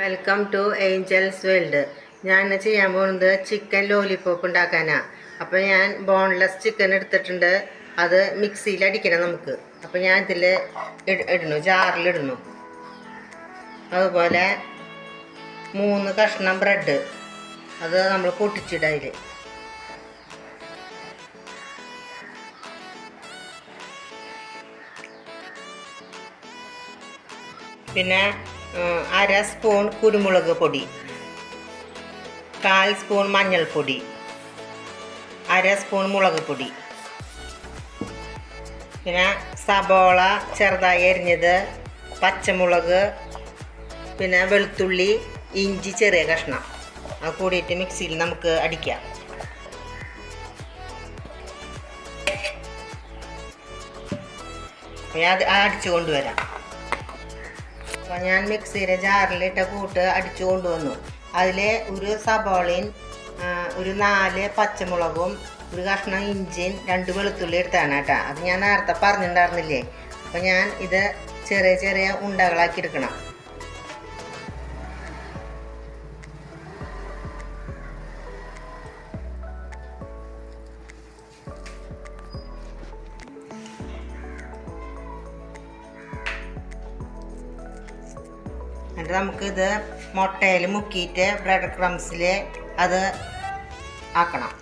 Welcome to Angeles world ഞാൻ ചെയ്യാൻ പോകുന്നത് ചിക്കൻ ലോലിപോപ്പ് ഉണ്ടാക്കാനാണ് അപ്പോൾ ഞാൻ ബോൺലെസ് ചിക്കൻ എടുത്തിട്ടുണ്ട്. അത് മിക്സിയിൽ അടിക്കണം നമുക്ക്. അപ്പോൾ ഞാൻ ഇതിൽ ഇടുന്നു ജാറിലിടുന്നു അതുപോലെ മൂന്ന് കഷ്ണം ബ്രെഡ് അത് നമ്മൾ പൊട്ടിച്ചിടുക പിന്നെ അര സ്പൂൺ കുരുമുളക് പൊടി കാൽ സ്പൂൺ മഞ്ഞൾപ്പൊടി അര സ്പൂൺ മുളക് പൊടി. പിന്നെ സബോള ചെറുതായി അരിഞ്ഞത് പച്ചമുളക് പിന്നെ വെളുത്തുള്ളി ഇഞ്ചി ചെറിയ കഷ്ണം. അത് കൂടിയിട്ട് മിക്സിയിൽ നമുക്ക് അടിക്കാം. അത് അടിച്ചു കൊണ്ടുവരാം. അപ്പോൾ ഞാൻ മിക്സിയിലെ ജാറിലിട്ട കൂട്ട് അടിച്ചു കൊണ്ടുവന്നു. അതിൽ ഒരു സബോളയും ഒരു നാല് പച്ചമുളകും ഒരു കഷ്ണം ഇഞ്ചിയും രണ്ട് വെളുത്തുള്ളി എടുത്താണ് കേട്ടോ. അത് ഞാൻ നേരത്തെ പറഞ്ഞിട്ടുണ്ടായിരുന്നില്ലേ? അപ്പോൾ ഞാൻ ഇത് ചെറിയ ചെറിയ ഉണ്ടകളാക്കി എടുക്കണം. എന്നിട്ട് നമുക്കിത് മുട്ടയിൽ മുക്കിയിട്ട് ബ്രെഡ് ക്രംസിൽ അത് ആക്കണം.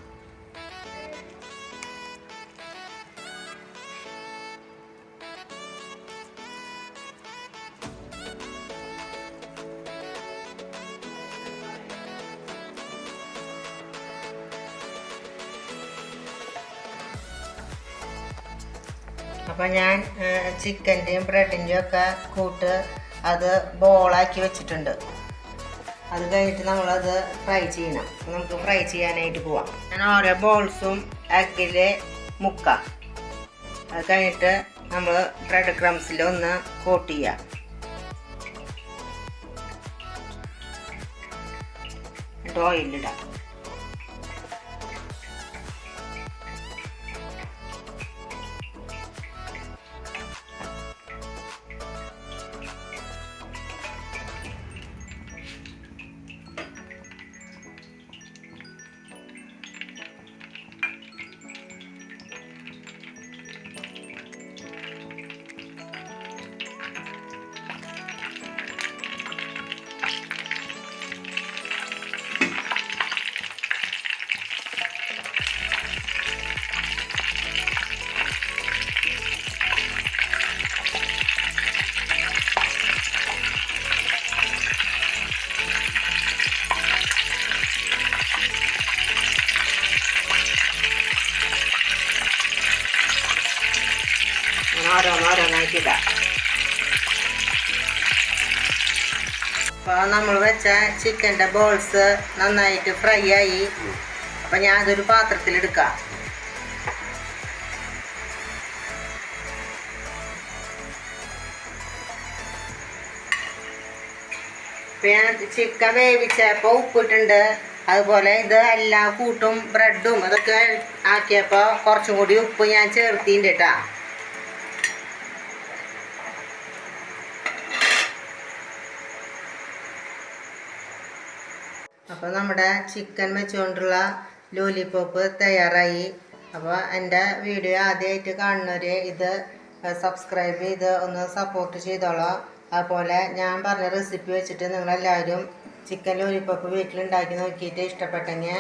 അപ്പം ഞാൻ ചിക്കന്റെയും ബ്രെഡിന്റെയും ഒക്കെ കൂട്ട് അത് ബോളാക്കി വെച്ചിട്ടുണ്ട്. അത് കഴിഞ്ഞിട്ട് നമ്മളത് ഫ്രൈ ചെയ്യണം. നമുക്ക് ഫ്രൈ ചെയ്യാനായിട്ട് പോവാം. ഞാൻ ഓരോ ബോൾസും എഗ്ഗിൽ മുക്കാം. അത് കഴിഞ്ഞിട്ട് നമ്മൾ ബ്രെഡ് ക്രംസിൽ ഒന്ന് കോട്ട് ചെയ്യാം. എന്നിട്ട് ഓയിലിടാം ഇടാം അപ്പോൾ നമ്മൾ വെച്ച ചിക്കന്റെ ബോൾസ് നന്നായിട്ട് ഫ്രൈ ആയി. അപ്പൊ ഞാൻ അതൊരു പാത്രത്തിലെടുക്കാം ഞാൻ ചിക്കൻ വേവിച്ചപ്പോൾ ഉപ്പിട്ടുണ്ട്. അതുപോലെ ഇത് എല്ലാ കൂട്ടും ബ്രെഡും അതൊക്കെ ആക്കിയപ്പോൾ കുറച്ചും കൂടി ഉപ്പ് ഞാൻ ചേർത്തിട്ടുണ്ട് കേട്ടോ. അപ്പോൾ നമ്മുടെ ചിക്കൻ വെച്ചുകൊണ്ടുള്ള ലോലിപോപ്പ് തയ്യാറായി. അപ്പോൾ എന്റെ വീഡിയോ ആദ്യമായിട്ട് കാണുന്നവർ ഇത് സബ്സ്ക്രൈബ് ചെയ്ത് ഒന്ന് സപ്പോർട്ട് ചെയ്തോളാം. അതുപോലെ ഞാൻ പറഞ്ഞ റെസിപ്പി വെച്ചിട്ട് നിങ്ങളെല്ലാവരും ചിക്കൻ ലോലിപോപ്പ് വീട്ടിലുണ്ടാക്കി നോക്കിയിട്ട് ഇഷ്ടപ്പെട്ടെങ്കിൽ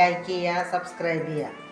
ലൈക്ക് ചെയ്യുക സബ്സ്ക്രൈബ് ചെയ്യുക.